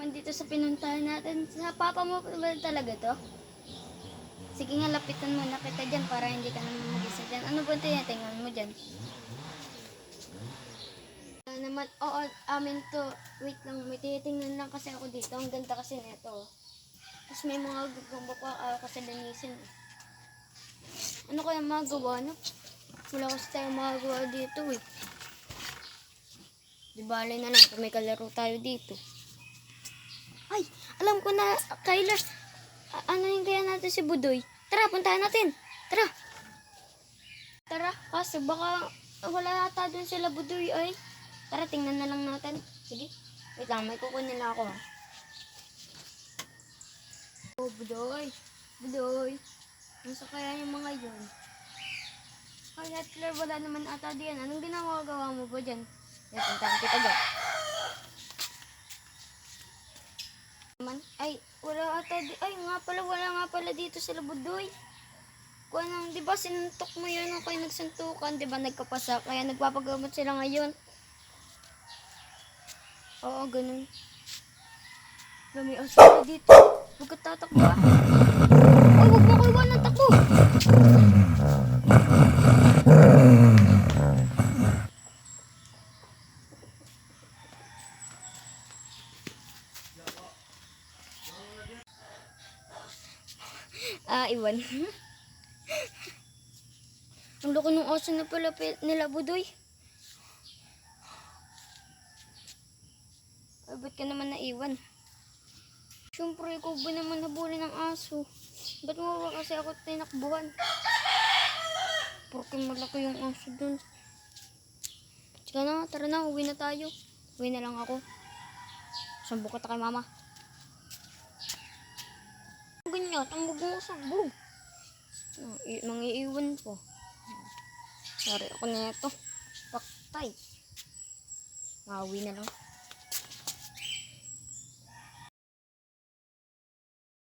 naman dito sa pinuntahan natin. Sa papa mo ba talaga to? Sige nga, lapitan mo na kita dyan para hindi ka naman mag-isa dyan. Ano ba tinitingnan mo dyan? Ah, naman, oo, amin to. Wait lang, may tinitingnan lang kasi ako dito. Ang ganda kasi nito. Tapos may mga gagamba pa ako kasi linisin. Ano kaya magawa, no? Wala kasi tayo magagawa dito, eh. Di bale na lang, kung may kalaro tayo dito. Alam ko na. A- ano yung kaya natin si Budoy? Tara, puntahan natin. Tara. Tara, kasi baka wala yata dun sila Budoy ay. Tara, tingnan na lang natin. Sige. Wait lang, may kukunin na ako. Oh, Budoy. Budoy. Nasa kaya yung mga yun? Ay, Hitler, wala naman ata diyan. Anong ginagawa mo ba dyan? Yan, puntahan kita dyan. Man, ay, wala ata di, ay nga pala, wala nga pala dito sila Budoy. Kung anong, di ba sinuntok mo yun nung kayo nagsuntukan, di ba nagkapasa, kaya nagpapagamot sila ngayon. Oo, ganun. Lami ang sila dito. Huwag ka tatakbo ah. Ay, huwag mo ko iwan ng takbo. Ah, iwan. Ang laki ng aso na pala nila, Budoy. Ay, ba't ka naman naiwan? Siyempre, ikaw ba naman habulin ng aso? Ba't mo ba kasi ako tinakbuhan? Porque malaki yung aso dun. Sige na, tara na, uwi na tayo. Uwi na lang ako. Sambo kita kay mama. Ganyan, tambog mo sa bug. Ah, i- Mangiiwan po. Sorry ako na ito. Paktay. Mawi na lang.